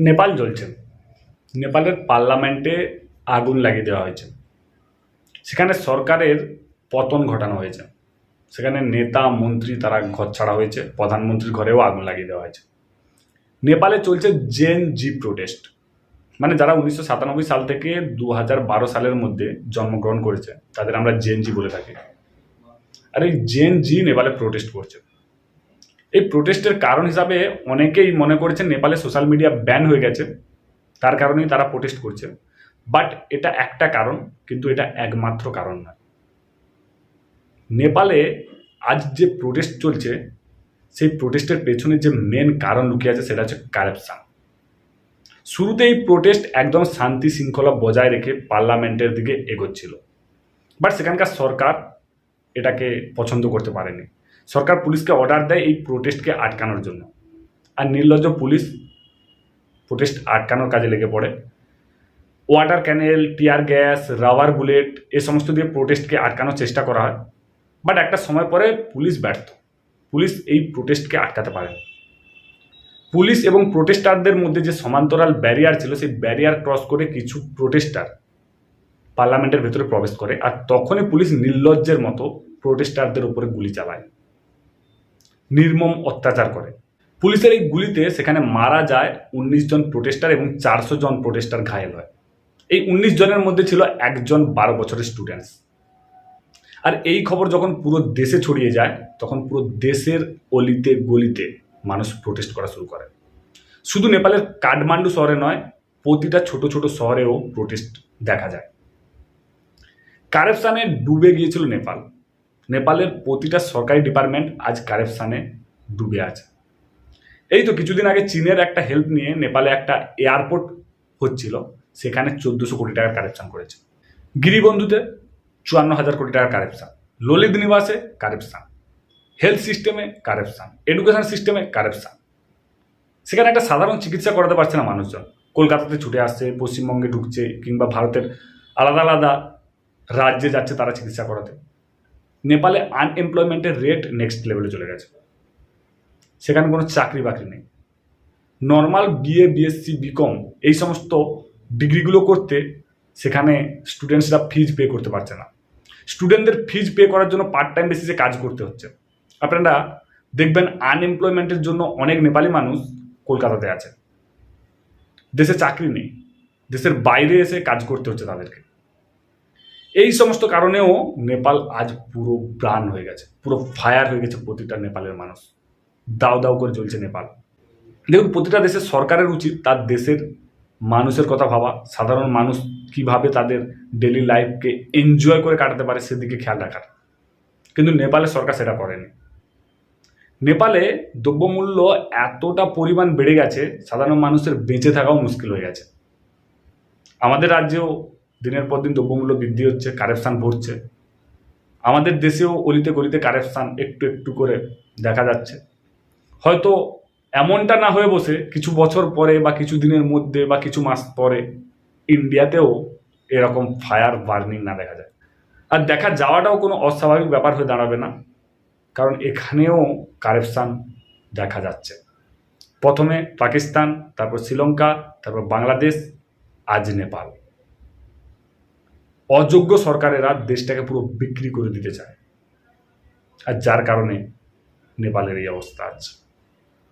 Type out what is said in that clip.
নেপাল জ্বলছে। নেপালের পার্লামেন্টে আগুন লাগিয়ে দেওয়া হয়েছে। সেখানে সরকারের পতন ঘটানো হয়েছে। সেখানে নেতা, মন্ত্রী তারা ঘর ছাড়া হয়েছে। প্রধানমন্ত্রীর ঘরেও আগুন লাগিয়ে দেওয়া হয়েছে। নেপালে চলছে জেন জি প্রোটেস্ট। মানে যারা উনিশশো সাতানব্বই সাল থেকে দু হাজার বারো সালের মধ্যে জন্মগ্রহণ করেছে, তাদের আমরা জেন জি বলে থাকি। আর এই জেন জি নেপালে প্রোটেস্ট করছে। এই প্রোটেস্টের কারণ হিসাবে অনেকেই মনে করেছেন নেপালে সোশ্যাল মিডিয়া ব্যান হয়ে গেছে। তার কারণেই তারা প্রোটেস্ট করছে। বাট এটা একটা কারণ, কিন্তু এটা একমাত্র কারণ নয়। নেপালে আজ যে প্রোটেস্ট চলছে, সেই প্রোটেস্টের পেছনে যে মেন কারণ লুকিয়ে আছে, সেটা হচ্ছে কারাপশান শুরুতে এই প্রোটেস্ট একদম শান্তি শৃঙ্খলা বজায় রেখে পার্লামেন্টের দিকে এগোচ্ছিল। বাট সেখানকার সরকার এটাকে পছন্দ করতে পারেনি। সরকার পুলিশকে অর্ডার দেয় এই প্রোটেস্টকে আটকানোর জন্য। আর নির্লজ্জ পুলিশ প্রোটেস্ট আটকানোর কাজে লেগে পড়ে। Water cannon tear gas rubber bullet এ সমস্ত দিয়ে প্রোটেস্টকে আটকানোর চেষ্টা করা হয়। বাট একটা সময় পরে পুলিশ ব্যর্থ। পুলিশ এই প্রোটেস্টকে আটকাতে পারে পুলিশ এবং প্রোটেস্টারদের মধ্যে যে সমান্তরাল ব্যারিয়ার ছিল, সেই ব্যারিয়ার ক্রস করে কিছু প্রোটেস্টার পার্লামেন্টের ভেতরে প্রবেশ করে। আর তখনই পুলিশ নির্লজ্জের মতো প্রোটেস্টারদের উপরে গুলি চালায়। নির্মম অত্যাচার করে। পুলিশের এই গুলিতে সেখানে মারা যায় উনিশ জন প্রোটেস্টার এবং চারশো জন প্রোটেস্টার ঘায়েল হয়। এই উনিশ জনের মধ্যে ছিল একজন বারো বছরের স্টুডেন্টস আর এই খবর যখন পুরো দেশে ছড়িয়ে যায়, তখন পুরো দেশের অলিতে গলিতে মানুষ প্রোটেস্ট করা শুরু করে। শুধু নেপালের কাঠমান্ডু শহরে নয়, প্রতিটা ছোট ছোট শহরেও প্রোটেস্ট দেখা যায়। কারেপশানে ডুবে গিয়েছিল নেপাল। নেপালের প্রতিটা সরকারি ডিপার্টমেন্ট আজ কারেপশানে ডুবে আছে। এই তো কিছুদিন আগে চীনের একটা হেল্প নিয়ে নেপালে একটা এয়ারপোর্ট হচ্ছিল, সেখানে চোদ্দোশো কোটি টাকার কারেপশান করেছে। গিরিবন্ধুতে চুয়ান্ন হাজার কোটি টাকার কারেপশান ললিত নিবাসে কারেপশান হেলথ সিস্টেমে কারেপশান এডুকেশন সিস্টেমে কারেপশান সেখানে একটা সাধারণ চিকিৎসা করাতে পারছে না মানুষজন। কলকাতাতে ছুটে আসছে, পশ্চিমবঙ্গে ঢুকছে, কিংবা ভারতের আলাদা আলাদা রাজ্যে যাচ্ছে তারা চিকিৎসা করাতে। নেপালে আনএমপ্লয়মেন্টের রেট নেক্সট লেভেলে চলে গেছে। সেখানে কোনো চাকরি বাকরি নেই নর্মাল বিএ বিএসসি বিকম এই সমস্ত ডিগ্রিগুলো করতে সেখানে স্টুডেন্টসরা ফিজ পে করতে পারছে না। স্টুডেন্টদের ফিজ পে করার জন্য পার্ট টাইম বেসিসে কাজ করতে হচ্ছে। আপনারা দেখবেন আনএমপ্লয়মেন্টের জন্য অনেক নেপালি মানুষ কলকাতাতে আছে। দেশে চাকরি নেই। দেশের বাইরে এসে কাজ করতে হচ্ছে তাদেরকে। এই সমস্ত কারণেও নেপাল আজ পুরো প্রাণ হয়ে গেছে, পুরো ফায়ার হয়ে গেছে প্রতিটা নেপালের মানুষ। দাও দাও করে চলছে নেপাল। দেখুন, প্রতিটা দেশের সরকারের উচিত তার দেশের মানুষের কথা ভাবা। সাধারণ মানুষ কীভাবে তাদের ডেলি লাইফকে এনজয় করে কাটাতে পারে সেদিকে খেয়াল রাখার। কিন্তু নেপালে সরকার সেটা করেনি। নেপালে দ্রব্যমূল্য এতটা পরিমাণ বেড়ে গেছে, সাধারণ মানুষের বেঁচে থাকাও মুশকিল হয়ে গেছে। আমাদের রাজ্যেও দিনের পর দিন দ্রব্যমূল্য বৃদ্ধি হচ্ছে কারেপশান ভরছে আমাদের দেশেও অলিতে গলিতে কারেপশান একটু একটু করে দেখা যাচ্ছে। হয়তো এমনটা না হয়ে বসে কিছু বছর পরে বা কিছু দিনের মধ্যে বা কিছু মাস পরে ইন্ডিয়াতেও এরকম ফায়ার বার্নিং না দেখা যায়। আর দেখা যাওয়াটাও কোনো অস্বাভাবিক ব্যাপার হয়ে দাঁড়াবে না, কারণ এখানেও কারেপশান দেখা যাচ্ছে। প্রথমে পাকিস্তান, তারপর শ্রীলঙ্কা, তারপর বাংলাদেশ, আজ নেপাল। অযোগ্য সরকারেরা দেশটাকে পুরো বিক্রি করে দিতে চায়। আর যার কারণে নেপালের এই অবস্থা আছে